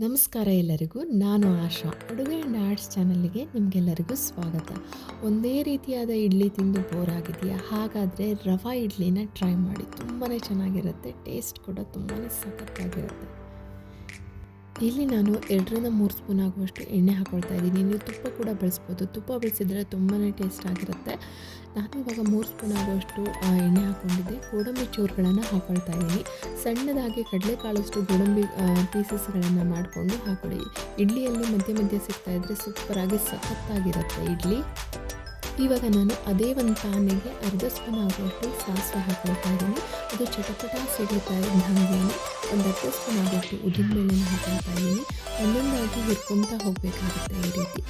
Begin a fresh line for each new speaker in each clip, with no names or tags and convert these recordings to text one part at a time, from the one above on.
ನಮಸ್ಕಾರ ಎಲ್ಲರಿಗೂ, ನಾನು ಆಶಾ. ಅಡುಗೆ ಅಂಡ್ ಆರ್ಟ್ಸ್ ಚಾನಲ್ಗೆ ನಿಮಗೆಲ್ಲರಿಗೂ ಸ್ವಾಗತ. ಒಂದೇ ರೀತಿಯಾದ ಇಡ್ಲಿ ತಿಂದು ಬೋರ್ ಆಗಿದೆಯಾ ಹಾಗಾದರೆ ರವಾ ಇಡ್ಲಿನ ಟ್ರೈ ಮಾಡಿ. ತುಂಬಾ ಚೆನ್ನಾಗಿರುತ್ತೆ ಟೇಸ್ಟ್ ಕೂಡ ತುಂಬಾ ಸಖತ್ತಾಗಿರುತ್ತೆ. ಇಲ್ಲಿ ನಾನು ಎರಡರಿಂದ ಮೂರು ಸ್ಪೂನ್ ಆಗುವಷ್ಟು ಎಣ್ಣೆ ಹಾಕೊಳ್ತಾ ಇದ್ದೀನಿ. ನೀವು ತುಪ್ಪ ಕೂಡ ಬಳಸ್ಬೋದು. ತುಪ್ಪ ಬಳಸಿದ್ರೆ ತುಂಬಾ ಟೇಸ್ಟ್ ಆಗಿರುತ್ತೆ. ನಾನು ಇವಾಗ ಮೂರು ಸ್ಪೂನ್ ಆಗುವಷ್ಟು ಎಣ್ಣೆ ಹಾಕ್ಕೊಂಡಿದ್ದೆ ಗೋಡಂಬಿ ಚೂರುಗಳನ್ನು ಹಾಕೊಳ್ತಾ ಇದ್ದೀನಿ. ಸಣ್ಣದಾಗಿ ಕಡಲೆಕಾಳಷ್ಟು ಗೋಡಂಬಿ ಪೀಸಸ್ಗಳನ್ನು ಮಾಡಿಕೊಂಡು ಹಾಕೊಳ್ಳಿ ಇಡ್ಲಿಯಲ್ಲಿ ಮಧ್ಯೆ ಮಧ್ಯೆ ಸಿಗ್ತಾ ಇದ್ದರೆ ಸೂಪರಾಗಿ ಸಖತ್ತಾಗಿರುತ್ತೆ ಇಡ್ಲಿ. ಇವಾಗ ನಾನು ಅದೇ ಒಂದು ಪ್ಯಾನಿಗೆ ಅರ್ಧ ಸ್ಪೂನ್ ಆಗುವಷ್ಟು ಸಾಸಿವೆ ಹಾಕೊಳ್ತಾ ಇದ್ದೀನಿ. ಅದು ಚಟಪಟ ಸಿಗುತ್ತಾ ಇದ್ದಂಗೆ ಒಂದು ಅರ್ಧ ಸ್ಪೂನ್ ಆಗುವಷ್ಟು ಉದ್ದಿನಬೇಳೆನ ಹಾಕೊಳ್ತಾ ಇದ್ದೀನಿ. ಒಂದೊಂದಾಗಿ ಹುರ್ಕೊತಾ ಹೋಗಬೇಕಾಗುತ್ತೆ ಈ ರೀತಿ.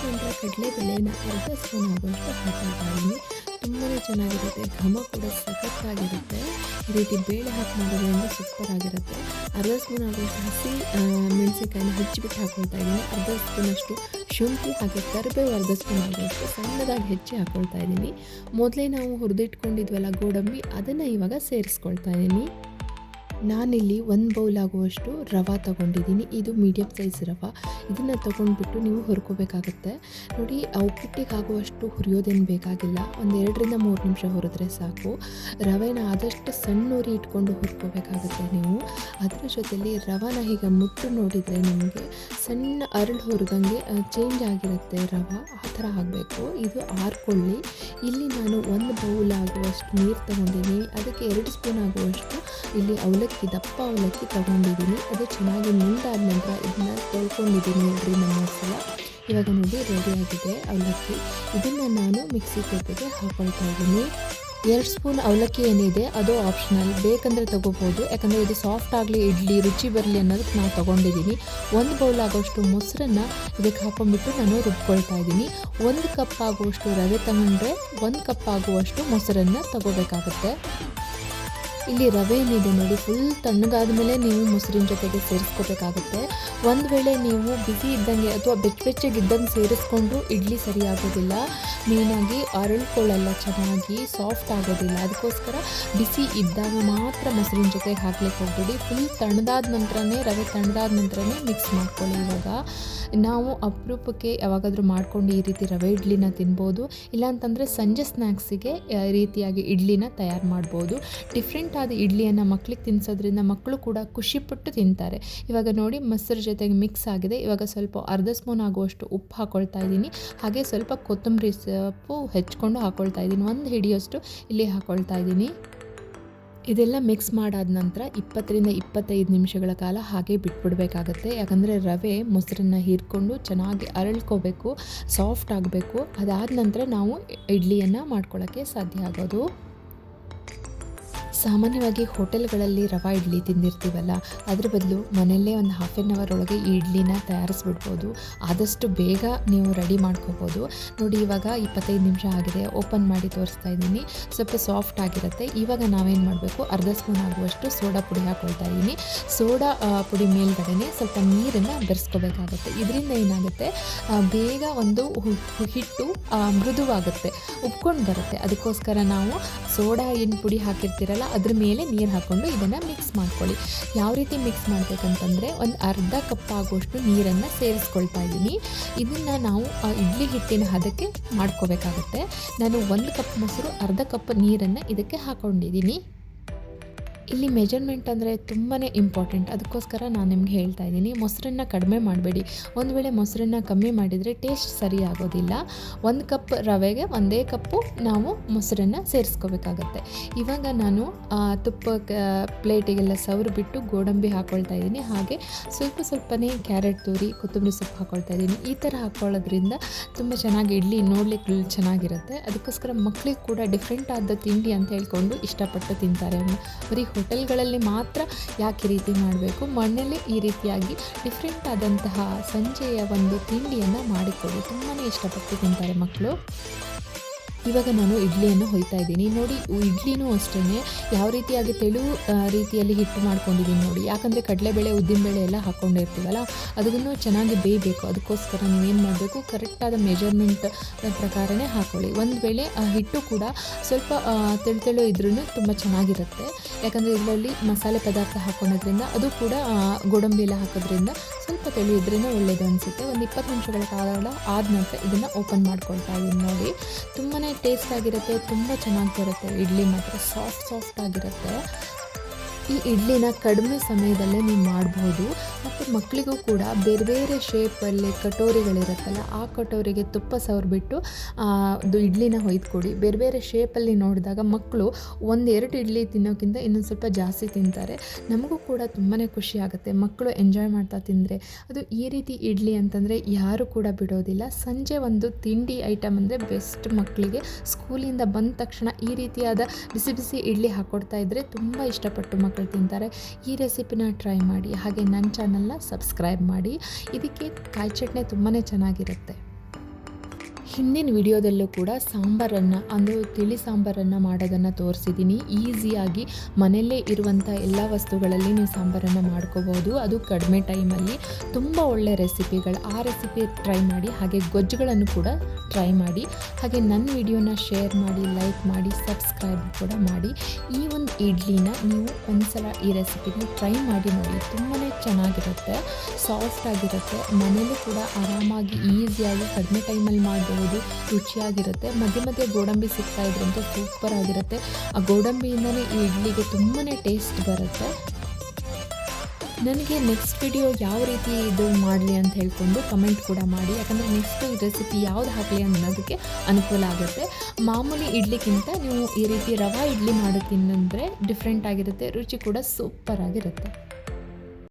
ಕಡಲೆ ಕಡಲೆಬೇಳೆನ ಅರ್ಧ ಸ್ಪೂನ್ ಆಗುವಷ್ಟು ಹಾಕೊಳ್ತಾ ಇದ್ದೀನಿ. ತುಂಬಾ ಚೆನ್ನಾಗಿರುತ್ತೆ. ಘಮ ಕೂಡ ಸಖತ್ತಾಗಿರುತ್ತೆ. ರೀತಿ ಬೇಳೆ ಹಾಕಿ ಮಾಡೋದ್ರಿಂದ ಸೂಪರ್ ಆಗಿರುತ್ತೆ ಅರ್ಧ ಸ್ಪೂನ್ ಆಗುವಷ್ಟು ಹಸಿ ಮೆಣಸಿನ್ಕಾಯಿನ ಹೆಚ್ಚಿಬಿಟ್ಟು ಹಾಕೊಳ್ತಾ ಇದ್ದೀನಿ. ಅರ್ಧ ಸ್ಪೂನಷ್ಟು ಶುಂಠಿ ಹಾಗೆ ಕರಿಬೇವು ಅರ್ಧ ಸ್ಪೂನ್ ಆಗುವಷ್ಟು ಸಣ್ಣದಾಗಿ ಹೆಚ್ಚಿ ಹಾಕೊಳ್ತಾ ಇದ್ದೀನಿ. ಮೊದಲೇ ನಾವು ಹುರಿದಿಟ್ಕೊಂಡಿದ್ವಲ್ಲ ಗೋಡಂಬಿ, ಅದನ್ನು ಇವಾಗ ಸೇರಿಸ್ಕೊಳ್ತಾ ಇದ್ದೀನಿ. ನಾನಿಲ್ಲಿ ಒಂದು ಬೌಲ್ ಆಗುವಷ್ಟು ರವೆ ತಗೊಂಡಿದ್ದೀನಿ. ಇದು ಮೀಡಿಯಮ್ ಸೈಜ್ ರವೆ. ಇದನ್ನು ತೊಗೊಂಡ್ಬಿಟ್ಟು ನೀವು ಹುರ್ಕೋಬೇಕಾಗುತ್ತೆ. ನೋಡಿ ಉಪ್ಪಿಟ್ಟಿಗೆ ಆಗುವಷ್ಟು ಹುರಿಯೋದೇನು ಬೇಕಾಗಿಲ್ಲ. ಒಂದು ಎರಡರಿಂದ ಮೂರು ನಿಮಿಷ ಹುರಿದ್ರೆ ಸಾಕು. ರವೆನ ಆದಷ್ಟು ಸಣ್ಣ ಉರಿ ಇಟ್ಕೊಂಡು ಹುರ್ಕೋಬೇಕಾಗುತ್ತೆ ನೀವು. ಅದರ ಜೊತೆಲಿ ರವೆನ ಹೀಗೆ ಮುಟ್ಟು ನೋಡಿದರೆ ನಿಮಗೆ ಸಣ್ಣ ಅರಳು ಹುರಿದಂಗೆ ಚೇಂಜ್ ಆಗಿರುತ್ತೆ ರವೆ. ಆ ಥರ ಆಗಬೇಕು. ಇದು ಆರ್ಕೊಳ್ಳಿ. ಇಲ್ಲಿ ನಾನು ಒಂದು ಬೌಲ್ ಆಗುವಷ್ಟು ನೀರು ತಗೊಂಡಿದ್ದೀನಿ ಅದಕ್ಕೆ ಎರಡು ಸ್ಪೂನ್ ಆಗುವಷ್ಟು ಇಲ್ಲಿ ಅವಲಕ್ಕಿ ದಪ್ಪ ಅವಲಕ್ಕಿ ತಗೊಂಡಿದ್ದೀನಿ. ಅದು ಚೆನ್ನಾಗಿ ಮುಂದಾದ ನಂತರ ಇದನ್ನ ತೊಳ್ಕೊಂಡಿದ್ದೀನಿ ನೋಡ್ರಿ ನಮ್ಮ ಸಲ ಇವಾಗ ನೋಡಿ ರೆಡಿಯಾಗಿದೆ ಅವಲಕ್ಕಿ. ಇದನ್ನು ನಾನು ಮಿಕ್ಸಿ ಜೊತೆಗೆ ಹಾಕೊಳ್ತಾ ಇದ್ದೀನಿ. ಎರಡು ಸ್ಪೂನ್ ಅವಲಕ್ಕಿ ಏನಿದೆ, ಅದು ಆಪ್ಷನಲ್ ಬೇಕಂದರೆ ತೊಗೋಬೋದು, ಯಾಕಂದರೆ ಇದು ಸಾಫ್ಟ್ ಆಗಲಿ, ಇಡ್ಲಿ, ರುಚಿ ಬರಲಿ ಅನ್ನೋದಕ್ಕೆ ನಾನು ತೊಗೊಂಡಿದ್ದೀನಿ. ಒಂದು ಬೌಲ್ ಆಗೋಷ್ಟು ಮೊಸರನ್ನ ಇದಕ್ಕೆ ಹಾಕೊಂಡ್ಬಿಟ್ಟು ನಾನು ರುಬ್ಕೊಳ್ತಾ ಇದ್ದೀನಿ. ಒಂದು ಕಪ್ ಆಗುವಷ್ಟು ರವೆ ತಗೊಂಡ್ರೆ, ಒಂದು ಕಪ್ ಆಗುವಷ್ಟು ಮೊಸರನ್ನು ತಗೋಬೇಕಾಗುತ್ತೆ. ಇಲ್ಲಿ ರವೆ ಏನಿದೆ ನೋಡಿ ಫುಲ್ ತಣ್ಣಗಾದ ಮೇಲೆ ನೀವು ಮೊಸರಿನ ಜೊತೆಗೆ ಸೇರಿಸ್ಕೋಬೇಕಾಗುತ್ತೆ. ಒಂದು ವೇಳೆ ನೀವು ಬಿಸಿ ಇದ್ದಂಗೆ ಅಥವಾ ಬೆಚ್ಚ ಬೆಚ್ಚಗಿದ್ದಂಗೆ ಸೇರಿಸ್ಕೊಂಡು ಇಡ್ಲಿ ಸರಿಯಾಗೋದಿಲ್ಲ. ಮೇಯ್ನಾಗಿ ಅರಳ್ಕೊಳ್ಳಲ್ಲ ಚೆನ್ನಾಗಿ ಸಾಫ್ಟ್ ಆಗೋದಿಲ್ಲ. ಅದಕ್ಕೋಸ್ಕರ ಬಿಸಿ ಇದ್ದಾಗ ಮಾತ್ರ ಮೊಸರಿನ ಜೊತೆಗೆ ಹಾಕ್ಲಿಕ್ಕೆ ಹೋಗ್ಬಿಡಿ. ಫುಲ್ ತಣ್ಣದಾದ ನಂತರನೇ, ರವೆ ತಣ್ಣದಾದ ನಂತರನೇ ಮಿಕ್ಸ್ ಮಾಡ್ಕೊಳ್ಳಿ ಇವಾಗ. ನಾವು ಅಪರೂಪಕ್ಕೆ ಯಾವಾಗಾದರೂ ಮಾಡ್ಕೊಂಡು ಈ ರೀತಿ ರವೆ ಇಡ್ಲಿನ ತಿನ್ಬೋದು. ಇಲ್ಲಾಂತಂದರೆ ಸಂಜೆ ಸ್ನ್ಯಾಕ್ಸಿಗೆ ರೀತಿಯಾಗಿ ಇಡ್ಲಿನ ತಯಾರು ಮಾಡ್ಬೋದು. ಡಿಫ್ರೆಂಟ್ ಆದ ಇಡ್ಲಿಯನ್ನು ಮಕ್ಕಳಿಗೆ ತಿನ್ನಿಸೋದ್ರಿಂದ ಮಕ್ಕಳು ಕೂಡ ಖುಷಿಪಟ್ಟು ತಿಂತಾರೆ. ಇವಾಗ ನೋಡಿ ಮೊಸರು ಜೊತೆಗೆ ಮಿಕ್ಸ್ ಆಗಿದೆ. ಇವಾಗ ಸ್ವಲ್ಪ ಅರ್ಧ ಸ್ಪೂನ್ ಆಗುವಷ್ಟು ಉಪ್ಪು ಹಾಕೊಳ್ತಾ ಇದ್ದೀನಿ. ಹಾಗೆ ಸ್ವಲ್ಪ ಕೊತ್ತಂಬರಿ ಸೊಪ್ಪು ಹೆಚ್ಕೊಂಡು ಹಾಕೊಳ್ತಾ ಇದ್ದೀನಿ. ಒಂದು ಹಿಡಿಯೋಷ್ಟು ಇಲ್ಲಿ ಹಾಕೊಳ್ತಾ ಇದ್ದೀನಿ. ಇದೆಲ್ಲ ಮಿಕ್ಸ್ ಮಾಡಾದ ನಂತರ ಇಪ್ಪತ್ತರಿಂದ ಇಪ್ಪತ್ತೈದು ನಿಮಿಷಗಳ ಕಾಲ ಹಾಗೆ ಬಿಟ್ಬಿಡಬೇಕಾಗತ್ತೆ. ಯಾಕಂದರೆ ರವೆ ಮೊಸರನ್ನು ಹೀರ್ಕೊಂಡು ಚೆನ್ನಾಗಿ ಅರಳ್ಕೋಬೇಕು ಸಾಫ್ಟ್ ಆಗಬೇಕು. ಅದಾದ ನಂತರ ನಾವು ಇಡ್ಲಿಯನ್ನು ಮಾಡ್ಕೊಳ್ಳೋಕ್ಕೆ ಸಾಧ್ಯ ಆಗೋದು. ಸಾಮಾನ್ಯವಾಗಿ ಹೋಟೆಲ್ಗಳಲ್ಲಿ ರವ ಇಡ್ಲಿ ತಿಂದಿರ್ತೀವಲ್ಲ, ಅದ್ರ ಬದಲು ಮನೆಯಲ್ಲೇ ಒಂದು ಹಾಫ್ ಆನ್ ಅವರ್ ಒಳಗೆ ಈ ಇಡ್ಲಿನ ತಯಾರಿಸ್ಬಿಡ್ಬೋದು. ಆದಷ್ಟು ಬೇಗ ನೀವು ರೆಡಿ ಮಾಡ್ಕೋಬೋದು. ನೋಡಿ, ಇವಾಗ ಇಪ್ಪತ್ತೈದು ನಿಮಿಷ ಆಗಿದೆ ಓಪನ್ ಮಾಡಿ ತೋರಿಸ್ತಾ ಇದ್ದೀನಿ. ಸ್ವಲ್ಪ ಸಾಫ್ಟ್ ಆಗಿರುತ್ತೆ. ಇವಾಗ ನಾವೇನು ಮಾಡಬೇಕು? ಅರ್ಧ ಸ್ಪೂನ್ ಆಗುವಷ್ಟು ಸೋಡಾ ಪುಡಿ ಹಾಕೊಳ್ತಾ ಇದ್ದೀನಿ. ಸೋಡಾ ಪುಡಿ ಮೇಲ್ಗಡೆನೆ ಸ್ವಲ್ಪ ನೀರನ್ನು ಬೆರೆಸ್ಕೋಬೇಕಾಗುತ್ತೆ. ಇದರಿಂದ ಏನಾಗುತ್ತೆ? ಬೇಗ ಒಂದು ಹಿಟ್ಟು ಮೃದುವಾಗುತ್ತೆ. ಉಪ್ಕೊಂಡು ಬರುತ್ತೆ. ಅದಕ್ಕೋಸ್ಕರ ನಾವು ಸೋಡಾ ಏನು ಪುಡಿ ಹಾಕಿರ್ತೀರಲ್ಲ ಅದ್ರ ಮೇಲೆ ನೀರು ಹಾಕ್ಕೊಂಡು ಇದನ್ನು ಮಿಕ್ಸ್ ಮಾಡ್ಕೊಳ್ಳಿ. ಯಾವ ರೀತಿ ಮಿಕ್ಸ್ ಮಾಡಬೇಕಂತಂದರೆ ಒಂದು ಅರ್ಧ ಕಪ್ ಆಗುವಷ್ಟು ನೀರನ್ನು ಸೇರಿಸ್ಕೊಳ್ತಾ ಇದ್ದೀನಿ. ಇದನ್ನು ನಾವು ಇಡ್ಲಿ ಹಿಟ್ಟಿನ ಹದಕ್ಕೆ ಮಾಡ್ಕೋಬೇಕಾಗತ್ತೆ. ನಾನು ಒಂದು ಕಪ್ ಮೊಸರು, ಅರ್ಧ ಕಪ್ ನೀರನ್ನು ಇದಕ್ಕೆ ಹಾಕ್ಕೊಂಡಿದ್ದೀನಿ ಇಲ್ಲಿ ಮೆಜರ್ಮೆಂಟ್ ಅಂದರೆ ತುಂಬಾ ಇಂಪಾರ್ಟೆಂಟ್ ಅದಕ್ಕೋಸ್ಕರ ನಾನು ನಿಮ್ಗೆ ಹೇಳ್ತಾ ಇದ್ದೀನಿ, ಮೊಸರನ್ನ ಕಡಿಮೆ ಮಾಡಬೇಡಿ. ಒಂದು ವೇಳೆ ಮೊಸರನ್ನ ಕಮ್ಮಿ ಮಾಡಿದರೆ ಟೇಸ್ಟ್ ಸರಿ ಆಗೋದಿಲ್ಲ. ಒಂದು ಕಪ್ ರವೆಗೆ ಒಂದೇ ಕಪ್ಪು ನಾವು ಮೊಸರನ್ನ ಸೇರಿಸ್ಕೋಬೇಕಾಗತ್ತೆ. ಇವಾಗ ನಾನು ತುಪ್ಪ ಪ್ಲೇಟಿಗೆಲ್ಲ ಸವರು ಬಿಟ್ಟು ಗೋಡಂಬಿ ಹಾಕ್ಕೊಳ್ತಾ ಇದ್ದೀನಿ. ಹಾಗೆ ಸ್ವಲ್ಪ ಸ್ವಲ್ಪನೇ ಕ್ಯಾರೆಟ್ ತುರಿ, ಕೊತ್ತಂಬರಿ ಸೊಪ್ಪು ಹಾಕ್ಕೊಳ್ತಾ ಇದ್ದೀನಿ. ಈ ಥರ ಹಾಕ್ಕೊಳ್ಳೋದ್ರಿಂದ ತುಂಬ ಚೆನ್ನಾಗಿ ಇಡ್ಲಿ ನೋಡ್ಲಿಕ್ಕೆ ಚೆನ್ನಾಗಿರುತ್ತೆ. ಅದಕ್ಕೋಸ್ಕರ ಮಕ್ಕಳಿಗೆ ಕೂಡ ಡಿಫ್ರೆಂಟ್ ಆದ ತಿಂಡಿ ಅಂತ ಹೇಳ್ಕೊಂಡು ಇಷ್ಟಪಟ್ಟು ತಿಂತಾರೆ. ಬರೀ ಹೋಟೆಲ್ಗಳಲ್ಲಿ ಮಾತ್ರ ಯಾಕೆ ರೀತಿ ಮಾಡಬೇಕು? ಮಣ್ಣಲ್ಲಿ ಈ ರೀತಿಯಾಗಿ ಡಿಫ್ರೆಂಟ್ ಆದಂತಹ ಸಂಜೆಯ ಒಂದು ತಿಂಡಿಯನ್ನು ಮಾಡಿಕೊಡಿ ತುಂಬಾ ಇಷ್ಟಪಟ್ಟು ತಿಂತಾರೆ ಮಕ್ಕಳು. ಇವಾಗ ನಾನು ಇಡ್ಲಿಯನ್ನು ಹೊಯ್ತಾ ಇದ್ದೀನಿ. ನೋಡಿ ಇಡ್ಲಿನೂ ಅಷ್ಟೇ ಯಾವ ರೀತಿಯಾಗಿ ತೆಳು ರೀತಿಯಲ್ಲಿ ಹಿಟ್ಟು ಮಾಡ್ಕೊಂಡಿದ್ದೀನಿ ನೋಡಿ. ಯಾಕಂದರೆ ಕಡಲೆಬೇಳೆ, ಉದ್ದಿನಬೇಳೆ ಎಲ್ಲ ಹಾಕ್ಕೊಂಡಿರ್ತೀವಲ್ಲ ಅದನ್ನು ಚೆನ್ನಾಗಿ ಬೇಯಬೇಕು. ಅದಕ್ಕೋಸ್ಕರ ನೀವೇನು ಮಾಡಬೇಕು? ಕರೆಕ್ಟಾದ ಮೆಜರ್ಮೆಂಟ್ ಪ್ರಕಾರನೇ ಹಾಕ್ಕೊಳ್ಳಿ ಒಂದು ವೇಳೆ, ಆ, ಹಿಟ್ಟು ಕೂಡ ಸ್ವಲ್ಪ ತೆಳು ತೆಳು ಇದ್ರೂ ತುಂಬ ಚೆನ್ನಾಗಿರುತ್ತೆ. ಯಾಕಂದರೆ ಇದರಲ್ಲಿ ಮಸಾಲೆ ಪದಾರ್ಥ ಹಾಕ್ಕೊಳೋದ್ರಿಂದ ಅದು ಕೂಡ ಗೋಡಂಬಿ ಎಲ್ಲ ಹಾಕೋದ್ರಿಂದ ಸ್ವಲ್ಪ ತೆಳು ಇದ್ರೇ ಒಳ್ಳೆಯದು ಅನಿಸುತ್ತೆ. ಒಂದು ಇಪ್ಪತ್ತು ನಿಮಿಷಗಳ ಕಾಲ ಆದ ನಂತರ ಇದನ್ನು ಓಪನ್ ಮಾಡ್ಕೊಳ್ತಾ ಇದ್ದೀನಿ ನೋಡಿ. ತುಂಬಾ ಟೇಸ್ಟ್ ಆಗಿರುತ್ತೆ ತುಂಬ ಚೆನ್ನಾಗಿ ಬರುತ್ತೆ. ಇಡ್ಲಿ ಮಾತ್ರ ಸಾಫ್ಟ್ ಸಾಫ್ಟ್ ಆಗಿರುತ್ತೆ. ಈ ಇಡ್ಲಿನ ಕಡಿಮೆ ಸಮಯದಲ್ಲೇ ನೀವು ಮಾಡ್ಬೋದು. ಮತ್ತು ಮಕ್ಕಳಿಗೂ ಕೂಡ ಬೇರೆ ಬೇರೆ ಶೇಪಲ್ಲಿ ಕಟೋರಿಗಳಿರುತ್ತಲ್ಲ, ಆ ಕಟೋರಿಗೆ ತುಪ್ಪ ಸವರ್ಬಿಟ್ಟು ಅದು ಇಡ್ಲಿನ ಹೊಯ್ದುಕೊಡಿ. ಬೇರೆ ಬೇರೆ ಶೇಪಲ್ಲಿ ನೋಡಿದಾಗ ಮಕ್ಕಳು ಒಂದೆರಡು ಇಡ್ಲಿ ತಿನ್ನೋಕ್ಕಿಂತ ಇನ್ನೊಂದು ಸ್ವಲ್ಪ ಜಾಸ್ತಿ ತಿಂತಾರೆ. ನಮಗೂ ಕೂಡ ತುಂಬಾ ಖುಷಿ ಆಗುತ್ತೆ. ಮಕ್ಕಳು ಎಂಜಾಯ್ ಮಾಡ್ತಾ ತಿಂದರೆ ಅದು ಈ ರೀತಿ ಇಡ್ಲಿ ಅಂತಂದರೆ ಯಾರು ಕೂಡ ಬಿಡೋದಿಲ್ಲ. ಸಂಜೆ ಒಂದು ತಿಂಡಿ ಐಟಮ್ ಅಂದರೆ ಬೆಸ್ಟ್ ಮಕ್ಕಳಿಗೆ ಸ್ಕೂಲಿಂದ ಬಂದ ತಕ್ಷಣ ಈ ರೀತಿಯಾದ ಬಿಸಿ ಬಿಸಿ ಇಡ್ಲಿ ಹಾಕ್ಕೊಡ್ತಾ ಇದ್ದರೆ ತುಂಬ ಇಷ್ಟಪಟ್ಟು ಮಕ್ಕಳು ತಿಂತಾರೆ. ಈ ರೆಸಿಪಿನ ಟ್ರೈ ಮಾಡಿ. ಹಾಗೆ ನನ್ನ ಚಾನಲ್ನ ಸಬ್ಸ್ಕ್ರೈಬ್ ಮಾಡಿ. ಇದಕ್ಕೆ ಕಾಯಿ ಚಟ್ನಿ ತುಂಬಾ ಚೆನ್ನಾಗಿರುತ್ತೆ. ಹಿಂದಿನ ವಿಡಿಯೋದಲ್ಲೂ ಕೂಡ ಸಾಂಬಾರನ್ನು, ಅಂದರೆ ತಿಳಿ ಸಾಂಬಾರನ್ನು ಮಾಡೋದನ್ನು ತೋರಿಸಿದ್ದೀನಿ. ಈಸಿಯಾಗಿ ಮನೆಯಲ್ಲೇ ಇರುವಂಥ ಎಲ್ಲ ವಸ್ತುಗಳಲ್ಲಿ ನೀವು ಸಾಂಬಾರನ್ನು ಮಾಡ್ಕೋಬೋದು. ಅದು ಕಡಿಮೆ ಟೈಮಲ್ಲಿ. ತುಂಬ ಒಳ್ಳೆ ರೆಸಿಪಿಗಳು. ಆ ರೆಸಿಪಿ ಟ್ರೈ ಮಾಡಿ, ಹಾಗೆ ಗೊಜ್ಜುಗಳನ್ನು ಕೂಡ ಟ್ರೈ ಮಾಡಿ. ಹಾಗೆ ನನ್ನ ವಿಡಿಯೋನ ಶೇರ್ ಮಾಡಿ, ಲೈಕ್ ಮಾಡಿ, ಸಬ್ಸ್ಕ್ರೈಬ್ ಕೂಡ ಮಾಡಿ. ಈ ಒಂದು ಇಡ್ಲಿನ ನೀವು ಒಂದ್ಸಲ ಈ ರೆಸಿಪಿನ ಟ್ರೈ ಮಾಡಿ ನೋಡಿ. ತುಂಬಾ ಚೆನ್ನಾಗಿರುತ್ತೆ. ಸಾಫ್ಟ್ ಆಗಿರುತ್ತೆ. ಮನೇಲೂ ಕೂಡ ಆರಾಮಾಗಿ, ಈಸಿಯಾಗಿ ಕಡಿಮೆ ಟೈಮಲ್ಲಿ ಮಾಡಬಹುದು ರುಚಿಯಾಗಿರುತ್ತೆ. ಮಧ್ಯೆ ಮಧ್ಯೆ ಗೋಡಂಬಿ ಸಿಗ್ತಾ ಇದ್ರಂತೂ ಸೂಪರ್ ಆಗಿರುತ್ತೆ. ಆ ಗೋಡಂಬಿಯಿಂದನೇ ಈ ಇಡ್ಲಿಗೆ ತುಂಬಾ ಟೇಸ್ಟ್ ಬರುತ್ತೆ. ನನಗೆ ನೆಕ್ಸ್ಟ್ ವಿಡಿಯೋ ಯಾವ ರೀತಿ ಇದು ಮಾಡಲಿ ಅಂತ ಹೇಳ್ಕೊಂಡು ಕಮೆಂಟ್ ಕೂಡ ಮಾಡಿ. ಯಾಕಂದರೆ ನೆಕ್ಸ್ಟ್ ಈ ರೆಸಿಪಿ ಯಾವ್ದು ಹಾಕಲಿ ಅನ್ನೋದಕ್ಕೆ ಅನುಕೂಲ ಆಗುತ್ತೆ. ಮಾಮೂಲಿ ಇಡ್ಲಿಗಿಂತ ನೀವು ಈ ರೀತಿ ರವಾ ಇಡ್ಲಿ ಮಾಡೋದು ತಿನ್ನಂದರೆ ಡಿಫ್ರೆಂಟ್ ಆಗಿರುತ್ತೆ. ರುಚಿ ಕೂಡ ಸೂಪರ್ ಆಗಿರುತ್ತೆ.